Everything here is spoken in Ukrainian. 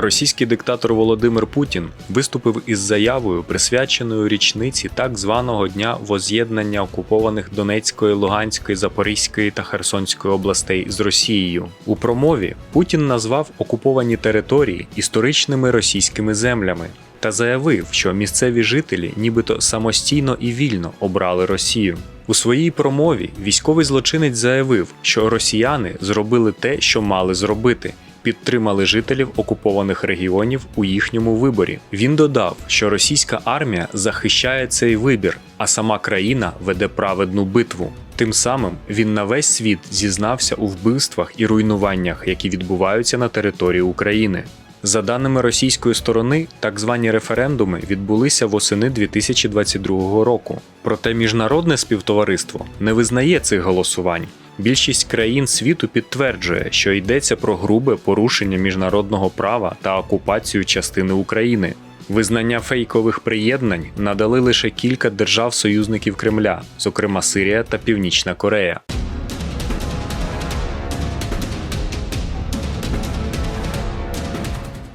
Російський диктатор Володимир Путін виступив із заявою, присвяченою річниці так званого дня воз'єднання окупованих Донецької, Луганської, Запорізької та Херсонської областей з Росією. У промові Путін назвав окуповані території історичними російськими землями та заявив, що місцеві жителі нібито самостійно і вільно обрали Росію. У своїй промові військовий злочинець заявив, що росіяни зробили те, що мали зробити. Підтримали жителів окупованих регіонів у їхньому виборі. Він додав, що російська армія захищає цей вибір, а сама країна веде праведну битву. Тим самим він на весь світ зізнався у вбивствах і руйнуваннях, які відбуваються на території України. За даними російської сторони, так звані референдуми відбулися восени 2022 року. Проте міжнародне співтовариство не визнає цих голосувань. Більшість країн світу підтверджує, що йдеться про грубе порушення міжнародного права та окупацію частини України. Визнання фейкових приєднань надали лише кілька держав-союзників Кремля, зокрема Сирія та Північна Корея.